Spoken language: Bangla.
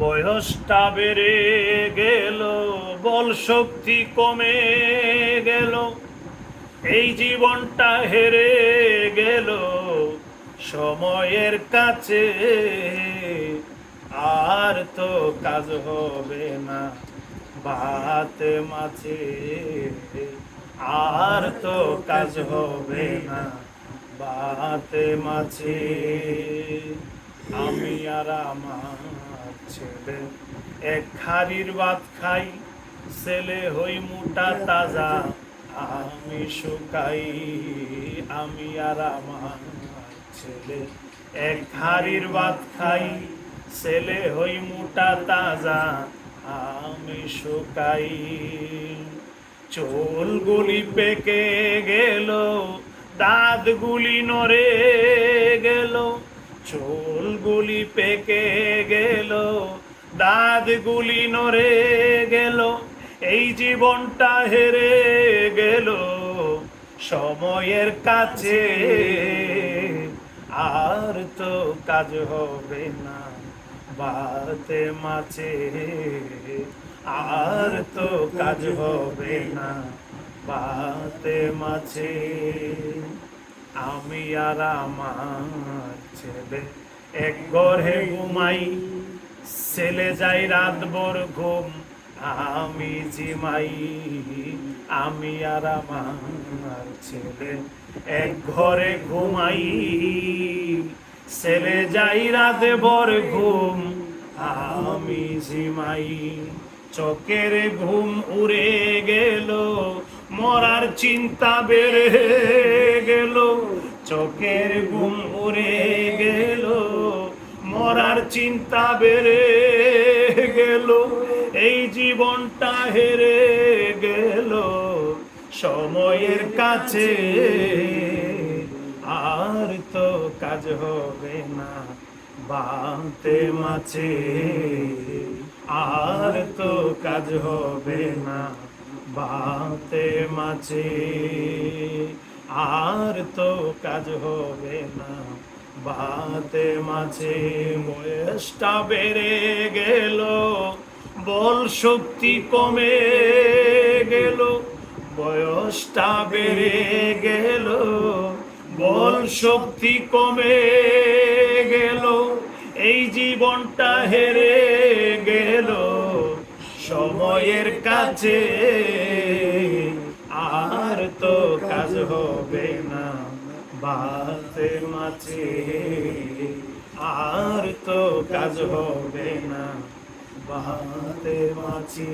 বয়সটা বেড়ে গেল, বল শক্তি কমে গেল। এই জীবনটা হেরে গেল, সময়ের কাছে। আর তো কাজ হবে না বাতে মাছে। আর তো কাজ হবে না বাতে মাঝে আমি আর আমার ছেলে এক হাড়ির ভাত খাই, ছেলে হই মোটা তাজা। আমি শুকাই, আমি আর আমার ছেলে। এক খাই, ছেলে হই মোটা তাজা। আমি শুকাই। চোল গুলি পেকে গেল দাঁত গুলি নড়ে গেল। চোল গুলি পেকে গেল দাঁত গুলি নড়ে গেল, এই জীবনটা হেরে গেল। সময়ের কাছে আর তো কাজ হবে না, বাতে মাছে আর তো কাজ হবে না, বাতে মাছে আমি আর আমার ছেলে এক ঘরে ঘুমাই, ছেলে যাই রাত ভর ঘুম, আমি জিমাই। আমি আর আমার ছেলে এক ঘরে ঘুমাই, ছেলে যাই রাতে ভর ঘুম, আমি জিমাই। চোখের ঘুম উড়ে গেল মরার চিন্তা বেড়ে গেল, চোখের ঘুম উড়ে গেল, মরার চিন্তা বেড়ে গেল, এই জীবনটা হেরে গেল, সময়ের কাছে আর তো কাজ হবে না বাতে মাছে আর তো কাজ হবে না। বাতে মাছে আর তো কাজ হবে না। বাতে মাছে বয়সটা বেড়ে গেল, বল শক্তি কমে গেল। বয়সটা বেড়ে গেল, বল শক্তি কমে গেল। এই জীবনটা হেরে গেল। সময়ের কাছে আর তো কাজ হবে না। বাতে মাছে আর তো কাজ হবে না। বাতে মাছে